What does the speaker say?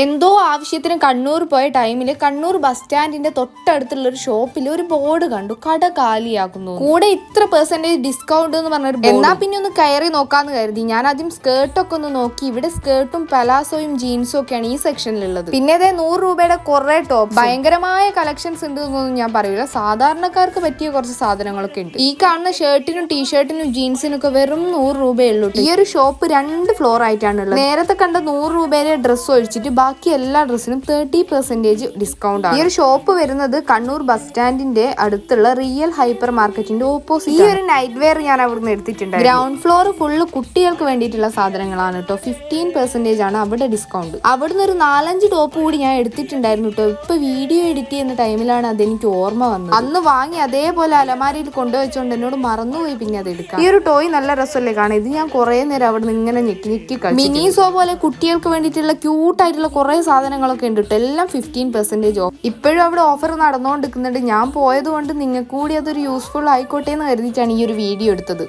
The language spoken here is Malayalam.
എന്തോ ആവശ്യത്തിന് കണ്ണൂർ പോയ ടൈമിൽ കണ്ണൂർ ബസ് സ്റ്റാൻഡിന്റെ തൊട്ടടുത്തുള്ള ഒരു ഷോപ്പിൽ ഒരു ബോർഡ് കണ്ടു. കട കാലിയാക്കുന്നു കൂടെ ഇത്ര പെർസെന്റേജ് ഡിസ്കൗണ്ട് എന്ന് പറഞ്ഞൊരു എന്നാ പിന്നെ ഒന്ന് കയറി നോക്കാന്ന് കരുതി. ഞാൻ ആദ്യം സ്കേർട്ടൊക്കെ ഒന്ന് നോക്കി. ഇവിടെ സ്കേർട്ടും പലാസോയും ജീൻസും ഒക്കെയാണ് ഈ സെക്ഷനിലുള്ളത് പിന്നെ അതേ നൂറ് രൂപയുടെ കുറെ ടോപ്പ് ഭയങ്കരമായ കളക്ഷൻസ് ഉണ്ട് എന്നൊന്നും ഞാൻ പറയൂല. സാധാരണക്കാർക്ക് പറ്റിയ കുറച്ച് സാധനങ്ങളൊക്കെ ഉണ്ട്. ഈ കാണുന്ന ഷർട്ടിനും ടീഷർട്ടിനും ജീൻസിനും ഒക്കെ വെറും നൂറ് രൂപയേ ഉള്ളൂ ഈ ഒരു ഷോപ്പ് രണ്ട് ഫ്ലോർ ആയിട്ടാണ് ഉള്ളത്. നേരത്തെ കണ്ട നൂറ് രൂപയുടെ ഡ്രസ്സ് ഒഴിച്ചിട്ട് ബാക്കി എല്ലാ ഡ്രസ്സിനും തേർട്ടി പെർസെന്റേജ് ഡിസ്കൗണ്ട് ആണ്. ഈ ഒരു ഷോപ്പ് വരുന്നത് കണ്ണൂർ ബസ് സ്റ്റാൻഡിന്റെ അടുത്തുള്ള റിയൽ ഹൈപ്പർ മാർക്കറ്റിന്റെ ഓപ്പോസിറ്റ് ഈ ഒരു നൈറ്റ് വെയർ ഞാൻ അവിടുന്ന് എടുത്തിട്ടുണ്ട്. ഗ്രൗണ്ട് ഫ്ലോർ ഫുള്ള് കുട്ടികൾക്ക് വേണ്ടിയിട്ടുള്ള സാധനങ്ങളാണ് കേട്ടോ. ഫിഫ്റ്റീൻ പെർസെന്റേജ് ആണ് അവിടെ ഡിസ്കൗണ്ട് അവിടുന്ന് ഒരു നാലഞ്ച് ടോപ്പ് കൂടി ഞാൻ എടുത്തിട്ടുണ്ടായിരുന്നു കേട്ടോ. ഇപ്പൊ വീഡിയോ എഡിറ്റ് ചെയ്യുന്ന ടൈമിലാണ് അതെനിക്ക് ഓർമ്മ വന്നത്. അന്ന് വാങ്ങി അതേപോലെ അലമാരയിൽ കൊണ്ടുവച്ചോണ്ട് എന്നോട് മറന്നുപോയി പിന്നെ അത് എടുക്കാം ഈ ഒരു ടോയ് നല്ല രസമല്ലേ കാണാം ഇത് ഞാൻ കുറെ നേരം അവിടെ നിന്ന് ഇങ്ങനെ ഞെക്കി ഞെക്കി മിനിസോ പോലെ കുട്ടികൾക്ക് വേണ്ടിയിട്ടുള്ള ക്യൂട്ട് ആയിട്ടുള്ള കുറെ സാധനങ്ങളൊക്കെ ഉണ്ട് കേട്ടോ. എല്ലാം ഫിഫ്റ്റീൻ പെർസെന്റേജ് ഓഫ് ഇപ്പോഴും അവിടെ ഓഫർ നടന്നുകൊണ്ടിരിക്കുന്നുണ്ട് ഞാൻ പോയത് കൊണ്ട് നിങ്ങൾക്ക് കൂടി അതൊരു യൂസ്ഫുൾ ആയിക്കോട്ടെ എന്ന് കരുതിയിട്ടാണ് ഈ ഒരു വീഡിയോ എടുത്തത്.